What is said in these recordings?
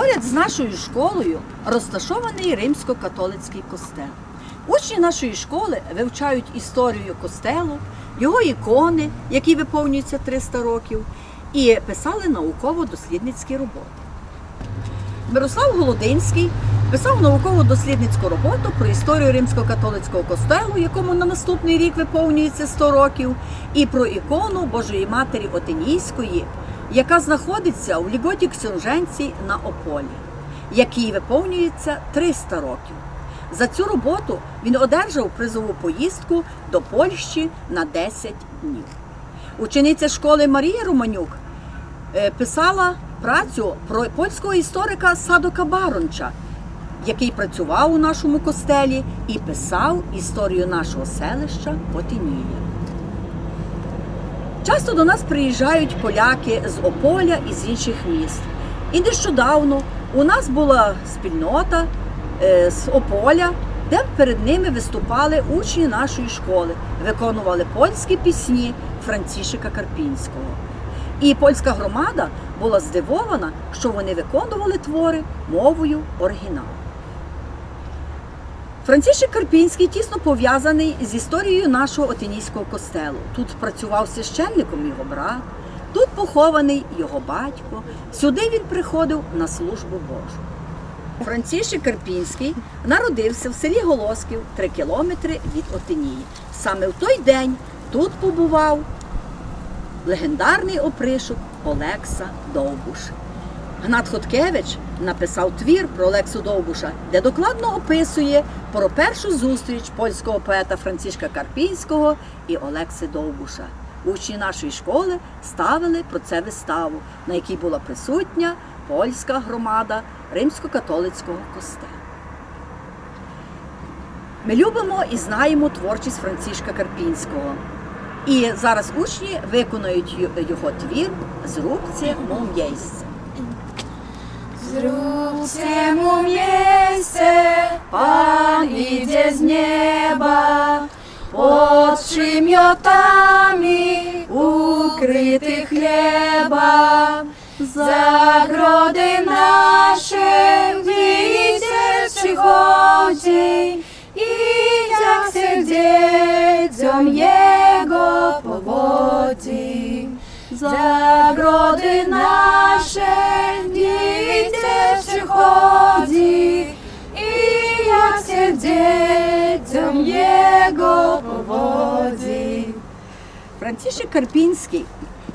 Поряд з нашою школою розташований римсько-католицький костел. Учні нашої школи вивчають історію костелу, його ікони, які виповнюються 300 років, і писали науково-дослідницькі роботи. Мирослав Голодинський писав науково-дослідницьку роботу про історію римсько-католицького костелу, якому на наступний рік виповнюється 100 років, і про ікону Божої Матері Отинійської, яка знаходиться у Ліготі Ксьонженці на Ополі, якій виповнюється 300 років. За цю роботу він одержав призову поїздку до Польщі на 10 днів. Учениця школи Марія Романюк е, писала працю про польського історика Садока Баронча, який працював у нашому костелі і писав історію нашого селища Потинія. Часто до нас приїжджають поляки з Ополя і з інших міст. І нещодавно у нас була спільнота е, з Ополя, де перед ними виступали учні нашої школи, виконували польські пісні Францішика Карпінського. І польська громада була здивована, що вони виконували твори мовою оригіналу. Францішек Карпінський тісно пов'язаний з історією нашого Отинійського костелу. Тут працював священником його брат, тут похований його батько. Сюди він приходив на службу Божу. Францішек Карпінський народився в селі Голосків 3 кілометри від Отинії. Саме в той день тут побував легендарний опришок Олекса Довбуш. Гнат Хоткевич написав твір про Олексу Довбуша, де докладно описує про першу зустріч польського поета Францішка Карпінського і Олекси Довбуша. Учні нашої школи ставили про це виставу, на якій була присутня польська громада римсько-католицького костелу. Ми любимо і знаємо творчість Францішка Карпінського. І зараз учні виконують його твір Зрубці мов м'єйсце. Zróbcie mu miejsce, Pan idzie z nieba, pod przymiotami ukryty chleba. Zagrody nasze widzę przychodzi i jak się dzieciom jego powodzi. Zagrody dzieciom jego powodzi. Францішек Карпінський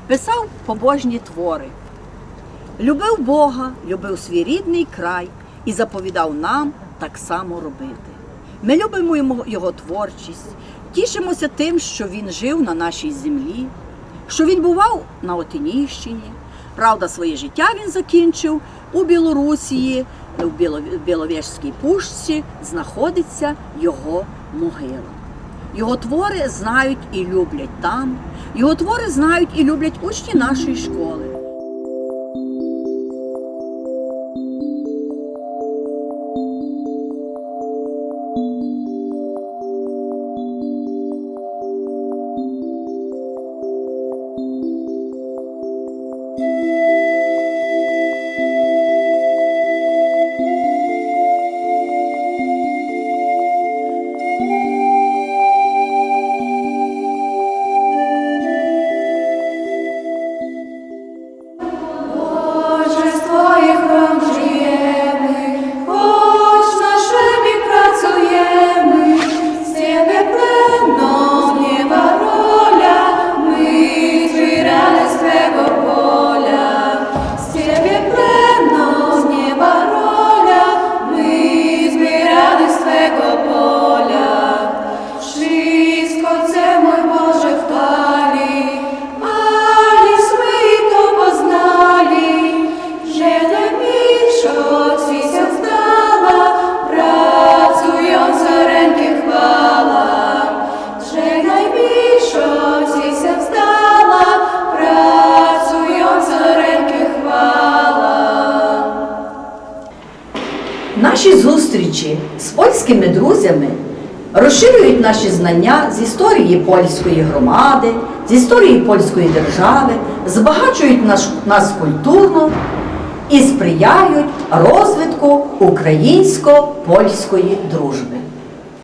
писав побожні твори. Любив Бога, любив свій рідний край і заповідав нам так само робити. Ми любимо його творчість, тішимося тим, що він жив на нашій землі, що він бував на Отинійщині. Правда, своє життя він закінчив у Білорусії, в Біло- Біловежській пушці знаходиться його могила. Його твори знають і люблять там. Його твори знають і люблять учні нашої школи. Наші зустрічі з польськими друзями розширюють наші знання з історії польської громади, з історії польської держави, збагачують наш, нас культурно і сприяють розвитку українсько-польської дружби.